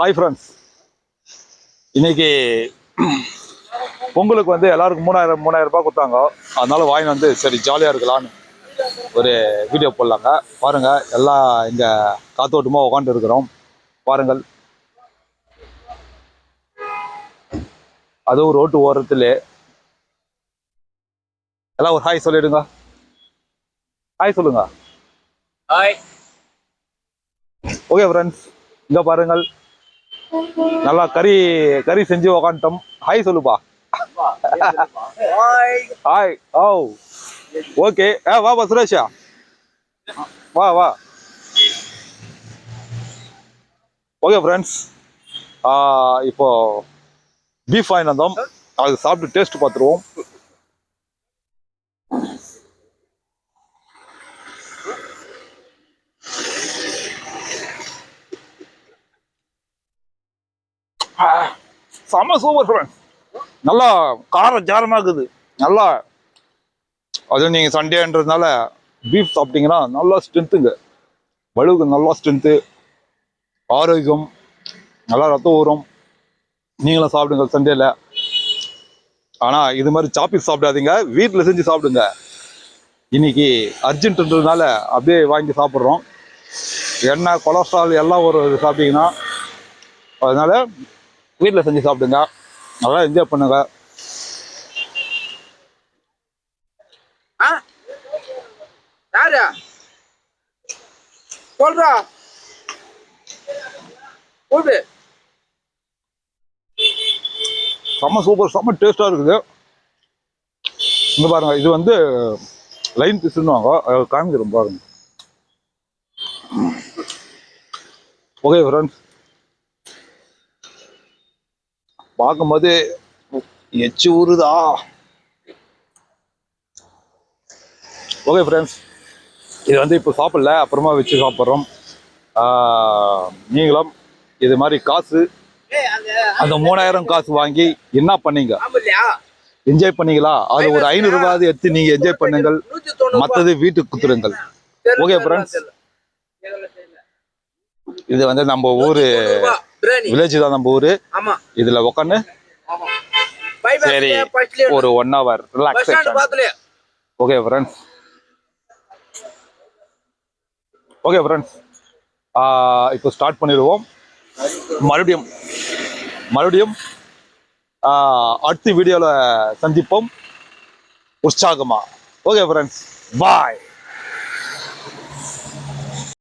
Hi friends இன்னைக்கு பொங்கலுக்கு வந்து எல்லாருக்கும் மூணாயிரம் மூணாயிரம் ரூபாய் கொடுத்தாங்க. அதனால வாங்கி வந்து சரி ஜாலியாக இருக்கலாம்னு ஒரு வீடியோ போடலாங்க. பாருங்க எல்லாம் இங்க காத்தோட்டமாக உட்காந்து இருக்கிறோம். பாருங்கள். அதுவும் ரோட்டு ஓரத்திலே. எல்லாம் ஒரு ஹாய் சொல்லிடுங்க. ஹாய் சொல்லுங்க. ஹாய் ஓகே ஃப்ரெண்ட்ஸ் இங்க பாருங்கள். நல்லா கறி கறி செஞ்சு உக்காந்துட்டோம். ஹாய் சொல்லுப்பா. ஹாய் ஓ ஓகே ஆ வா வா சுரேஷா. வா வா. ஓகே ஃப்ரெண்ட்ஸ் இப்போ பீஃப் வாங்கி வந்தோம். அது சாப்பிட்டு டேஸ்ட் பார்த்துருவோம். செம்ம சூப்பர் ஃப்ரெண்ட்ஸ் நல்லா காரம் ஜாரமாக இருக்குது நல்லா அது நீங்கள் சண்டேன்றதுனால பீஃப் சாப்பிட்டீங்கன்னா நல்லா ஸ்ட்ரென்த்துங்க வலுவுக்கு நல்லா ஸ்ட்ரென்த்து ஆரோக்கியம் நல்லா ரத்தம் ஊறும். நீங்களும் சாப்பிடுங்க சண்டேல ஆனால் இது மாதிரி சாப்பிஸ் சாப்பிடாதீங்க. வீட்டில் செஞ்சு சாப்பிடுங்க. இன்னைக்கு அர்ஜென்ட்ன்றதுனால அப்படியே வாங்கி சாப்பிட்றோம். எண்ணெய் கொலஸ்ட்ரால் எல்லாம் ஒரு இது சாப்பிட்டீங்கன்னா அதனால் வீட்டில் செஞ்சு சாப்பிடுங்க. நல்லா என்ஜாய் பண்ணுங்க. யாரு? சொல்றா. கூடு செம்ம சூப்பர் செம்ம டேஸ்ட்டாக இருக்குது. இங்கே பாருங்க இது வந்து லைன் பீஸ்னுவாங்க அது காமிக்கிறோம் பாருங்க. ஓகே ஃப்ரெண்ட்ஸ் பார்க்கும்போது எச்சு ஊறுதா. ஓகே ஃப்ரெண்ட்ஸ் இது வந்து இப்போ சாப்பிடல அப்புறமா வச்சு சாப்பிட்றோம். நீங்களும் இது மாதிரி காசு அந்த மூணாயிரம் காசு வாங்கி என்ன பண்ணீங்க? என்ஜாய் பண்ணீங்களா? அது ஒரு ஐநூறு ரூபாய் எடுத்து நீங்க என்ஜாய் பண்ணுங்கள். மத்தது வீட்டுக்கு குத்துருங்கள். Okay, friends. இது வந்து நம்ம ஊரு வில்லேஜ் தான் நம்ம ஊரு. இதுல பை சரி ஒரு one hour relaxation okay friends okay friends இப்போ ஸ்டார்ட் பண்ணிடுவோம். மறுபடியும் மறுபடியும் அடுத்த வீடியோவில் சந்திப்போம். உற்சாகமா. Okay friends bye